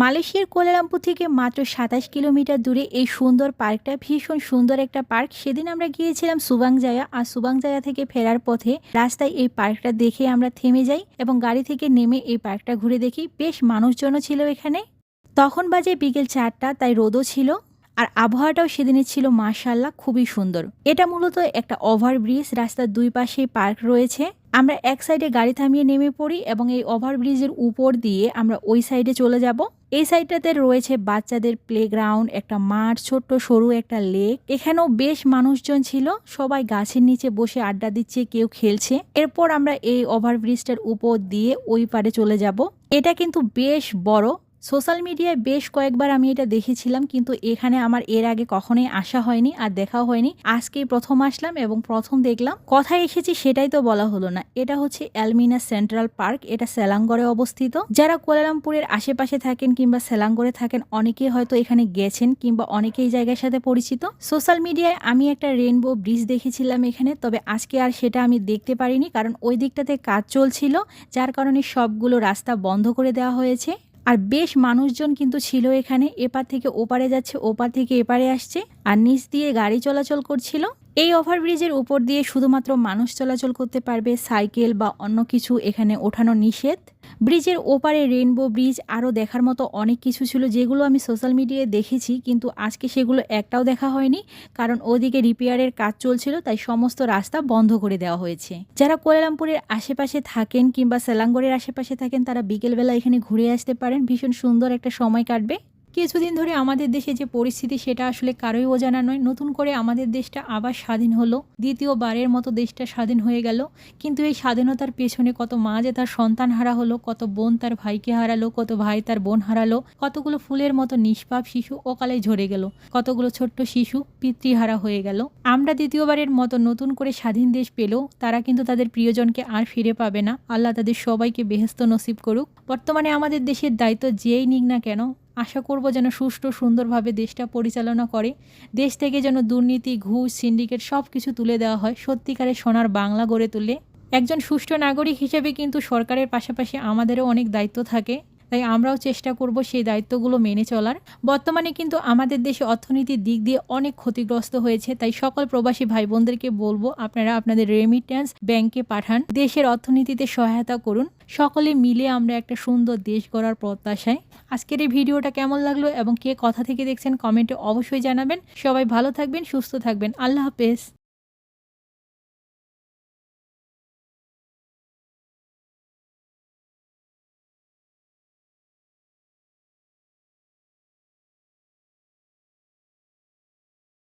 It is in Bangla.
মালয়েশিয়ার কোলালামপুর থেকে মাত্র সাতাশ কিলোমিটার দূরে এই সুন্দর পার্কটা, ভীষণ সুন্দর একটা পার্ক। সেদিন আমরা গিয়েছিলাম সুবাংজায়া, আর সুবাংজায়া থেকে ফেরার পথে রাস্তায় এই পার্কটা দেখে আমরা থেমে যাই এবং গাড়ি থেকে নেমে এই পার্কটা ঘুরে দেখি। বেশ মানুষজনও ছিল এখানে। তখন বাজে বিকেল চারটা, তাই রোদও ছিল, আর আবহাওয়াটাও সেদিনের ছিল মার্শাল্লাহ খুবই সুন্দর। এটা মূলত একটা ওভারব্রিজ, রাস্তার দুই পাশে পার্ক রয়েছে। আমরা এক সাইডে গাড়ি থামিয়ে নেমে পড়ি এবং এই ওভারব্রিজের উপর দিয়ে আমরা ওই সাইডে চলে যাব। এই সাইডটাতে রয়েছে বাচ্চাদের প্লেগ্রাউন্ড একটা মাঠ, ছোট্ট সরু একটা লেক এখানেও বেশ মানুষজন ছিল, সবাই গাছের নিচে বসে আড্ডা দিচ্ছে, কেউ খেলছে। এরপর আমরা এই ওভারব্রিজটার উপর দিয়ে ওই পারে চলে যাব। এটা কিন্তু বেশ বড় সোশ্যাল মিডিয়ায় বেশ কয়েকবার আমি এটা দেখেছিলাম, কিন্তু এখানে আমার এর আগে কখনোই আসা হয়নি আর দেখাও হয়নি। আজকেই প্রথম আসলাম এবং প্রথম দেখলাম। কথায় এসেছি সেটাই তো বলা হলো না। এটা হচ্ছে অ্যালমিনা সেন্ট্রাল পার্ক। এটা সেলাঙ্গরে অবস্থিত। যারা কোলালামপুরের আশেপাশে থাকেন কিংবা সেলাঙ্গরে থাকেন, অনেকেই হয়তো এখানে গেছেন কিংবা অনেকেই জায়গার সাথে পরিচিত। সোশ্যাল মিডিয়ায় আমি একটা রেনবো ব্রিজ দেখেছিলাম এখানে, তবে আজকে আর সেটা আমি দেখতে পারিনি, কারণ ওই দিকটাতে কাজ চলছিল, যার কারণে সবগুলো রাস্তা বন্ধ করে দেওয়া হয়েছে। আর বেশ মানুষজন কিন্তু ছিল এখানে। এপার থেকে ওপারে যাচ্ছে, ওপার থেকে এপারে আসছে। আর নিচ দিয়ে গাড়ি চলাচল করছিল। এই ওভারব্রিজের উপর দিয়ে শুধুমাত্র মানুষ চলাচল করতে পারবে, সাইকেল বা অন্য কিছু এখানে ওঠানো নিষেধ। ব্রিজের ওপারে রেনবো ব্রিজ আরও দেখার মতো অনেক কিছু ছিল যেগুলো আমি সোশ্যাল মিডিয়ায় দেখেছি, কিন্তু আজকে সেগুলো একটাও দেখা হয়নি, কারণ ওদিকে রিপেয়ারের কাজ চলছিল, তাই সমস্ত রাস্তা বন্ধ করে দেওয়া হয়েছে। যারা কোয়ালামপুরের আশেপাশে থাকেন কিংবা সেলাঙ্গরের আশেপাশে থাকেন, তারা বিকেলবেলা এখানে ঘুরে আসতে পারেন। ভীষণ সুন্দর একটা সময় কাটবে। কিছুদিন ধরে আমাদের দেশে যে পরিস্থিতি, সেটা আসলে কারোই অজানা নয়। নতুন করে আমাদের দেশটা আবার স্বাধীন হলো। দ্বিতীয়বারের মতো দেশটা স্বাধীন হয়ে গেল। কিন্তু এই স্বাধীনতার পেছনে কত মা যে তার সন্তান হারা হলো কত বোন তার ভাইকে হারালো, কত ভাই তার বোন হারালো, কতগুলো ফুলের মতো নিষ্পাপ শিশু অকালে ঝরে গেল, কতগুলো ছোট্ট শিশু পিতৃহারা হয়ে গেল। আমরা দ্বিতীয়বারের মতো নতুন করে স্বাধীন দেশ পেলেও তারা কিন্তু তাদের প্রিয়জনকে আর ফিরে পাবে না। আল্লাহ তাদের সবাইকে বেহেস্ত নসিব করুক। বর্তমানে আমাদের দেশের দায়িত্ব যেই নিক না কেন আশা করব যেন সুষ্ঠু, সুন্দরভাবে দেশটা পরিচালনা করে। দেশ থেকে যেন দুর্নীতি, ঘুষ, সিন্ডিকেট সব কিছু তুলে দেওয়া হয়। সত্যিকারের সোনার বাংলা গড়ে তুলে একজন সুষ্ঠু নাগরিক হিসেবে কিন্তু সরকারের পাশাপাশি আমাদেরও অনেক দায়িত্ব থাকে। তাই আমরাও চেষ্টা করব সেই দায়িত্বগুলো মেনে চলার। বর্তমানে কিন্তু আমাদের দেশে অর্থনীতির দিক দিয়ে অনেক ক্ষতিগ্রস্ত হয়েছে, তাই সকল প্রবাসী ভাই বোনদেরকে বলব আপনারা আপনাদের রেমিটেন্স ব্যাংকে পাঠান। দেশের অর্থনীতিতে সহায়তা করুন। সকলে মিলে আমরা একটা সুন্দর দেশ গড়ার প্রত্যাশায়। আজকের এই ভিডিওটা কেমন লাগল এবং কে কথা থেকে দেখছেন কমেন্টে অবশ্যই জানাবেন। সবাই ভালো থাকবেন, সুস্থ থাকবেন। আল্লাহ হাফেজ।